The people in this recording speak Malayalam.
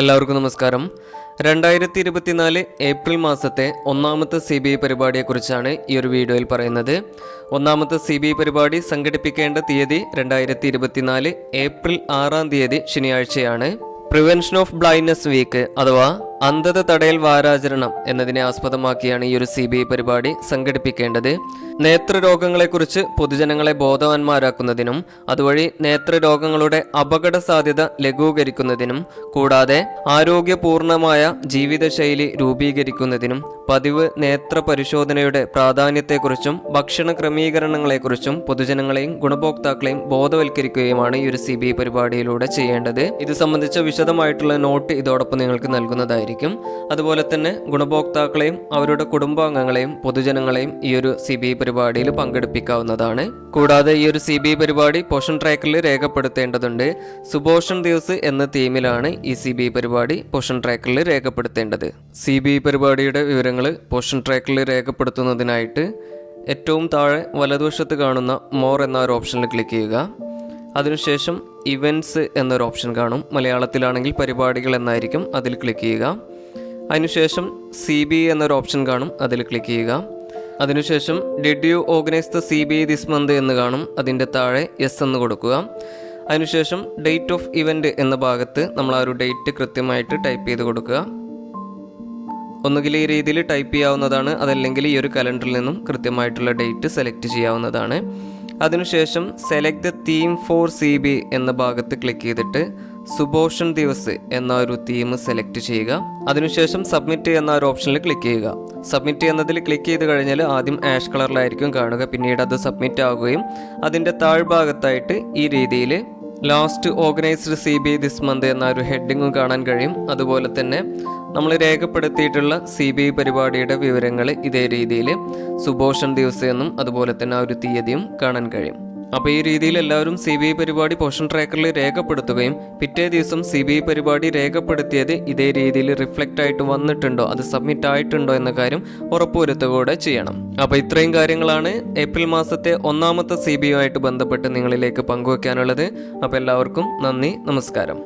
എല്ലാവർക്കും നമസ്കാരം. രണ്ടായിരത്തി ഇരുപത്തിനാല് ഏപ്രിൽ മാസത്തെ ഒന്നാമത്തെ സി ബി ഐ പരിപാടിയെക്കുറിച്ചാണ് ഈ ഒരു വീഡിയോയിൽ പറയുന്നത്. ഒന്നാമത്തെ സി ബി ഐ പരിപാടി സംഘടിപ്പിക്കേണ്ട തീയതി രണ്ടായിരത്തി ഇരുപത്തിനാല് ഏപ്രിൽ ആറാം തീയതി ശനിയാഴ്ചയാണ്. പ്രിവെൻഷൻ ഓഫ് ബ്ലൈൻഡ്നെസ് വീക്ക് അഥവാ അന്ധത തടയൽ വാരാചരണം എന്നതിനെ ആസ്പദമാക്കിയാണ് ഈ ഒരു സി ബി ഐ പരിപാടി സംഘടിപ്പിക്കേണ്ടത്. നേത്രരോഗങ്ങളെക്കുറിച്ച് പൊതുജനങ്ങളെ ബോധവാന്മാരാക്കുന്നതിനും അതുവഴി നേത്രരോഗങ്ങളുടെ അപകട സാധ്യത ലഘൂകരിക്കുന്നതിനും കൂടാതെ ആരോഗ്യപൂർണമായ ജീവിതശൈലി രൂപീകരിക്കുന്നതിനും പതിവ് നേത്ര പരിശോധനയുടെ പ്രാധാന്യത്തെക്കുറിച്ചും ഭക്ഷണ ക്രമീകരണങ്ങളെക്കുറിച്ചും പൊതുജനങ്ങളെയും ഗുണഭോക്താക്കളെയും ബോധവൽക്കരിക്കുകയുമാണ് ഈ ഒരു സി പരിപാടിയിലൂടെ ചെയ്യേണ്ടത്. ഇത് സംബന്ധിച്ച വിശദമായിട്ടുള്ള നോട്ട് ഇതോടൊപ്പം നിങ്ങൾക്ക് നൽകുന്നതായിരിക്കും. അതുപോലെ തന്നെ ഗുണഭോക്താക്കളെയും അവരുടെ കുടുംബാംഗങ്ങളെയും പൊതുജനങ്ങളെയും ഈ ഒരു സി ബി പരിപാടിയിൽ പങ്കെടുപ്പിക്കാവുന്നതാണ്. കൂടാതെ ഈ ഒരു സി ബി പരിപാടി പോഷൻ ട്രാക്കിൽ രേഖപ്പെടുത്തേണ്ടതുണ്ട്. സുപോഷൺ ദിവസ് എന്ന തീമിലാണ് ഈ സി ബി പരിപാടി പോഷൻ ട്രാക്കിൽ രേഖപ്പെടുത്തേണ്ടത്. സി ബി പരിപാടിയുടെ വിവരങ്ങൾ പോഷൻ ട്രാക്കിൽ രേഖപ്പെടുത്തുന്നതിനായിട്ട് ഏറ്റവും താഴെ വലതുവശത്ത് കാണുന്ന മോർ എന്ന ഒരു ഓപ്ഷനിൽ ക്ലിക്ക് ചെയ്യുക. അതിനുശേഷം ഇവന്റ്സ് എന്നൊരു ഓപ്ഷൻ കാണും. മലയാളത്തിലാണെങ്കിൽ പരിപാടികൾ എന്നായിരിക്കും അതിൽ ക്ലിക്ക് ചെയ്യുക. അതിനുശേഷം സി ബി എന്നൊരു ഓപ്ഷൻ കാണും അതിൽ ക്ലിക്ക് ചെയ്യുക. അതിനുശേഷം did you organise the C B I this month എന്ന് കാണും അതിന്റെ താഴെ യെസ് എന്ന് കൊടുക്കുക. അതിനുശേഷം ഡേറ്റ് ഓഫ് ഇവന്റ് എന്ന ഭാഗത്ത് നമ്മൾ ആ ഒരു ഡേറ്റ് കൃത്യമായിട്ട് ടൈപ്പ് ചെയ്ത് കൊടുക്കുക. ഒന്നുകിൽ ഈ രീതിയിൽ ടൈപ്പ് ചെയ്യാവുന്നതാണ് അതല്ലെങ്കിൽ ഈ ഒരു കലണ്ടറിൽ നിന്നും കൃത്യമായിട്ടുള്ള ഡേറ്റ് സെലക്ട് ചെയ്യാവുന്നതാണ്. അതിനുശേഷം select the theme for C B എന്ന ഭാഗത്ത് ക്ലിക്ക് ചെയ്തിട്ട് സുബോഷൻ ദിവസ് എന്ന ഒരു തീം സെലക്ട് ചെയ്യുക. അതിനുശേഷം സബ്മിറ്റ് എന്ന ഒരു ഓപ്ഷനിൽ ക്ലിക്ക് ചെയ്യുക. സബ്മിറ്റ് എന്നതിൽ ക്ലിക്ക് ചെയ്ത് കഴിഞ്ഞാൽ ആദ്യം ആഷ് കളറിലായിരിക്കും കാണുക. പിന്നീട് അത് സബ്മിറ്റ് ആവുകയും അതിന്റെ താഴ്ഭാഗത്തായിട്ട് ഈ രീതിയിൽ last organised C B this month എന്ന ഒരു ഹെഡിങ്ങും കാണാൻ കഴിയും. അതുപോലെ തന്നെ നമ്മൾ രേഖപ്പെടുത്തിയിട്ടുള്ള സി ബി ഐ പരിപാടിയുടെ വിവരങ്ങൾ ഇതേ രീതിയിൽ സുഭോഷൻ ദിവസം എന്നും അതുപോലെ തന്നെ ആ ഒരു തീയതിയും കാണാൻ കഴിയും. അപ്പോൾ ഈ രീതിയിൽ എല്ലാവരും സി ബി ഐ പരിപാടി പോഷൻ ട്രാക്കറിൽ രേഖപ്പെടുത്തുകയും പിറ്റേ ദിവസം സി ബി ഐ പരിപാടി രേഖപ്പെടുത്തിയത് ഇതേ രീതിയിൽ റിഫ്ലക്റ്റ് ആയിട്ട് വന്നിട്ടുണ്ടോ അത് സബ്മിറ്റ് ആയിട്ടുണ്ടോ എന്ന കാര്യം ഉറപ്പുവരുത്തുകൂടെ ചെയ്യണം. അപ്പോൾ ഇത്രയും കാര്യങ്ങളാണ് ഏപ്രിൽ മാസത്തെ ഒന്നാമത്തെ സി ബി ഐ ആയിട്ട് ബന്ധപ്പെട്ട് നിങ്ങളിലേക്ക് പങ്കുവെക്കാനുള്ളത്. അപ്പോൾ എല്ലാവർക്കും നന്ദി നമസ്കാരം.